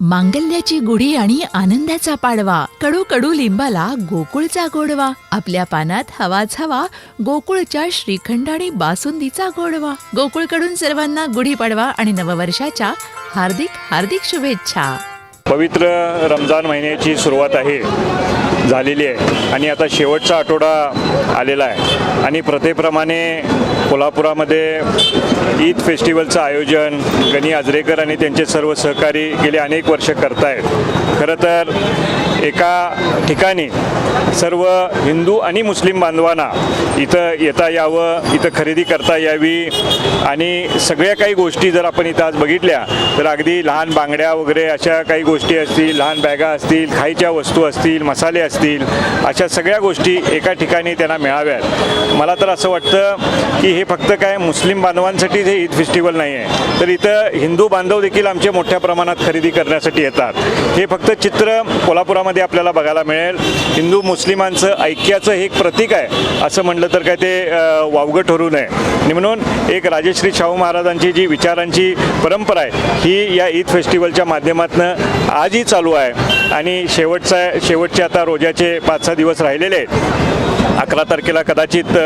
मांगल्याची गुढी आणि आनंदाचा पाडवा. कडू कडू लिंबाला गोकुळचा गोडवा. आपल्या पानात हवाच हवा गोकुळच्या श्रीखंड आणि बासुंदीचा गोडवा. गोकुळकडून सर्वांना गुढी पाडवा आणि नववर्षाच्या हार्दिक हार्दिक शुभेच्छा. पवित्र रमजान महिन्याची सुरुवात आहे. झालेली आहे. आणि आता शेवटचा आठवडा आलेला आहे. आणि प्रथेप्रमाणे कोल्हापुरामध्ये ईद फेस्टिवलचं आयोजन गणी आजरेकर आणि त्यांचे सर्व सहकारी गेले अनेक वर्ष करतायत. खरं तर एका ठिकाणी सर्व हिंदू आणि मुस्लिम बांधवांना इथं येता यावं इथं खरेदी करता यावी आणि सगळ्या काही गोष्टी जर आपण इथं आज बघितल्या तर अगदी लहान बांगड्या वगैरे अशा काही गोष्टी असतील लहान बॅगा असतील खायच्या वस्तू असतील मसाले असतील अशा सगळ्या गोष्टी एका ठिकाणी त्यांना मिळाव्यात. मला तर असं वाटतं की हे फक्त काय मुस्लिम बांधवांसाठीच हे ईद फेस्टिवल नाही आहे तर इथं हिंदू बांधव देखील आमचे मोठ्या प्रमाणात खरेदी करण्यासाठी येतात. हे फक्त चित्र कोल्हापुरामध्ये आपल्याला बघायला मिळेल. हिंदू मुस्लिमांचं ऐक्याचं हे एक प्रतीक आहे. असं म्हणलं तर काय ते वावगं ठरू नये. आणि म्हणून एक राजश्री शाहू महाराजांची जी विचारांची परंपरा आहे ही या ईद फेस्टिवलच्या माध्यमातून आजही चालू आहे. आणि शेवटचा शेवटचे आता रोजाचे पाच सहा दिवस राहिलेले आहेत. अकरा तारखेला कदाचित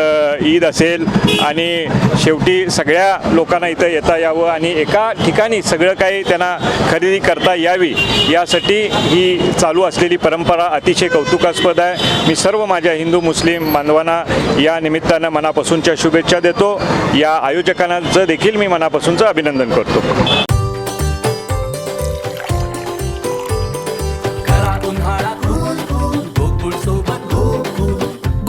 ईद असेल आणि शेवटी सगळ्या लोकांना इथं येता यावं आणि एका ठिकाणी सगळं काही त्यांना खरेदी करता यावी यासाठी ही चालू असलेली परंपरा अतिशय कौतुकास्पद आहे. मी सर्व माझ्या हिंदू मुस्लिम बांधवांना या निमित्तानं मनापासूनच्या शुभेच्छा देतो. या आयोजकांचं देखील मी मनापासूनचं अभिनंदन करतो.